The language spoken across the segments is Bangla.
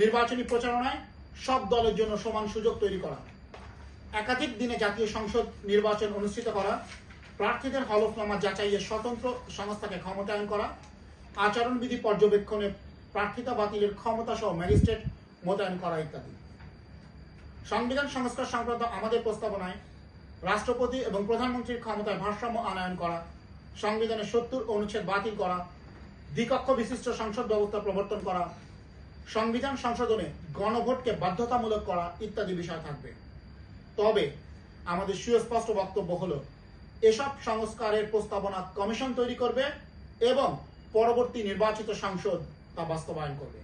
নির্বাচনী প্রচারণায় সব দলের জন্য সমান সুযোগ তৈরি করা। একাধিক দিনে জাতীয় সংসদ নির্বাচন অনুষ্ঠিত করা, প্রার্থীদের হলফনামা যাচাইয়ের স্বতন্ত্র সংস্থাকে ক্ষমতায়ন করা, আচরণবিধি পর্যবেক্ষণে প্রার্থিতা বাতিলের ক্ষমতা সহ ম্যাজিস্ট্রেট মোতায়েন করা ইত্যাদি। সংবিধান সংস্কার সংক্রান্ত আমাদের প্রস্তাবনায় রাষ্ট্রপতি এবং প্রধানমন্ত্রীর ক্ষমতায় ভারসাম্য আনয়ন করা সংবিধানের সত্তর অনুচ্ছেদ বাতিল করা দ্বিকক্ষ বিশিষ্ট সংসদ ব্যবস্থা প্রবর্তন করা সংবিধান সংশোধনে গণভোটকে বাধ্যতামূলক করা ইত্যাদি বিষয় থাকবে। তবে আমাদের সুস্পষ্ট বক্তব্য হলো, এসব সংস্কারের প্রস্তাবনা কমিশন তৈরি করবে এবং পরবর্তী নির্বাচিত সংসদ তা বাস্তবায়ন করবে।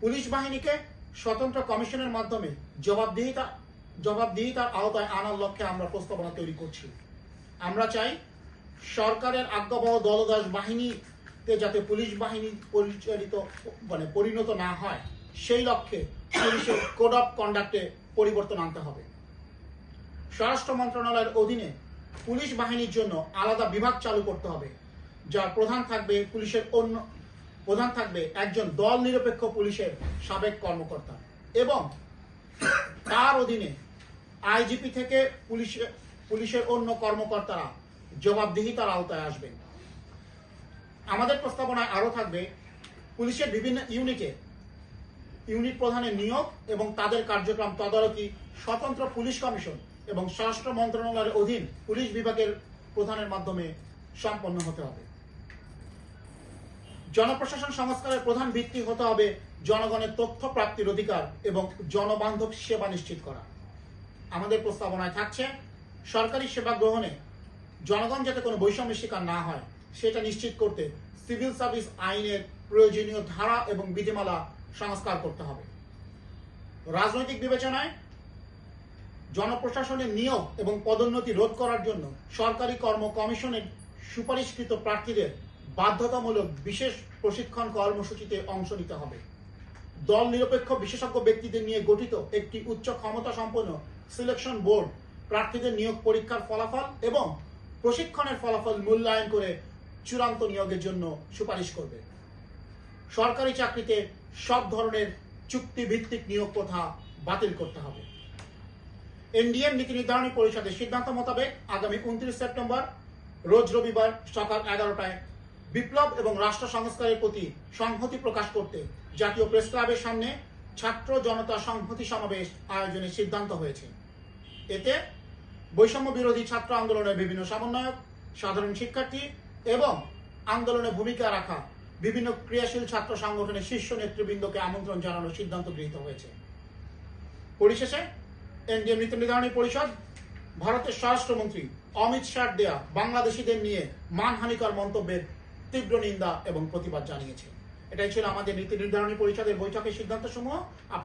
পুলিশ বাহিনীকে স্বতন্ত্র কমিশনের মাধ্যমে জবাবদিহিতা, জবাবদিহিতার আওতায় আনার লক্ষ্যে আমরা প্রস্তাবনা তৈরি করছি। আমরা চাই সরকারের আজ্ঞাবহ দলদাস বাহিনীতে যাতে পুলিশ বাহিনী পরিচালিত মানে পরিণত না হয়, সেই লক্ষ্যে পুলিশের কোড অফ কন্ডাক্টে পরিবর্তন আনতে হবে। স্বরাষ্ট্র মন্ত্রণালয়ের অধীনে পুলিশ বাহিনীর জন্য আলাদা বিভাগ চালু করতে হবে, যার প্রধান থাকবে পুলিশের অন্য, প্রধান থাকবে একজন দল নিরপেক্ষ পুলিশের সাবেক কর্মকর্তা এবং তার অধীনে আইজিপি থেকে পুলিশের পুলিশের অন্য কর্মকর্তারা জবাবদিহিতার আওতায় আসবেন। আমাদের প্রস্তাবনায় আরও থাকবে, পুলিশের বিভিন্ন ইউনিটে, ইউনিট প্রধানের নিয়োগ এবং তাদের কার্যক্রম তদারকি, স্বতন্ত্র পুলিশ কমিশন এবং স্বরাষ্ট্র মন্ত্রণালয়ের অধীন পুলিশ বিভাগের প্রধানের মাধ্যমে সম্পন্ন হতে হবে। জনপ্রশাসন সংস্কারের প্রধান ভিত্তি হতে হবে জনগণের তথ্য প্রাপ্তির অধিকার এবং জনবান্ধব সেবা নিশ্চিত করা। আমাদের প্রস্তাবনায় থাকছে, সরকারি সেবা গ্রহণে জনগণ যাতে কোনো বৈষম্যের শিকার না হয় সেটা নিশ্চিত করতে সিভিল সার্ভিস আইনের প্রয়োজনীয় ধারা এবং বিধিমালা সংস্কার করতে হবে। রাজনৈতিক বিবেচনায় জনপ্রশাসনের নিয়োগ এবং পদোন্নতি রোধ করার জন্য সরকারি কর্ম কমিশনের সুপারিশকৃত প্রার্থীদের বাধ্যতামূলক বিশেষ প্রশিক্ষণ কর্মসূচিতে অংশ নিতে হবে। দল নিরপেক্ষ বিশেষজ্ঞ ব্যক্তিদের নিয়ে গঠিত একটি উচ্চ ক্ষমতা সম্পন্ন সিলেকশন বোর্ড প্রার্থীদের নিয়োগ পরীক্ষার ফলাফল এবং প্রশিক্ষণের ফলাফল মূল্যায়ন করে চূড়ান্ত নিয়োগের জন্য সুপারিশ করবে। সরকারি চাকরিতে সব ধরনের চুক্তিভিত্তিক নিয়োগ প্রথা বাতিল করতে হবে। এনডিএম নীতি নির্ধারণী পরিষদের সিদ্ধান্ত মোতাবেক আগামী উনত্রিশ সেপ্টেম্বর, রোজ রবিবার সকাল এগারোটায় বিপ্লব এবং রাষ্ট্র সংস্কারের প্রতি সংহতি প্রকাশ করতে জাতীয় প্রেস ক্লাবের সামনে ছাত্র জনতা সংহতি সমাবেশ আয়োজনের সিদ্ধান্ত হয়েছে। এতে বৈষম্য বিরোধী ছাত্র আন্দোলনের বিভিন্ন সমন্বয়ক, সাধারণ শিক্ষার্থী এবং আন্দোলনে ভূমিকা রাখা বিভিন্ন ক্রিয়াশীল ছাত্র সংগঠনের শীর্ষ নেতৃবৃন্দকে আমন্ত্রণ জানানোর সিদ্ধান্ত গৃহীত হয়েছে। পরিশেষে এনডিএম নীতি নির্ধারণী পরিষদ, ভারতের স্বরাষ্ট্রমন্ত্রী অমিত শাহ দেয়া বাংলাদেশিদের নিয়ে মানহানিকর মন্তব্যের তীব্র নিন্দা এবং প্রতিবাদ জানিয়েছে। এটাই ছিল আমাদের নীতি নির্ধারণী পরিষদের বৈঠকের সিদ্ধান্ত সমূহ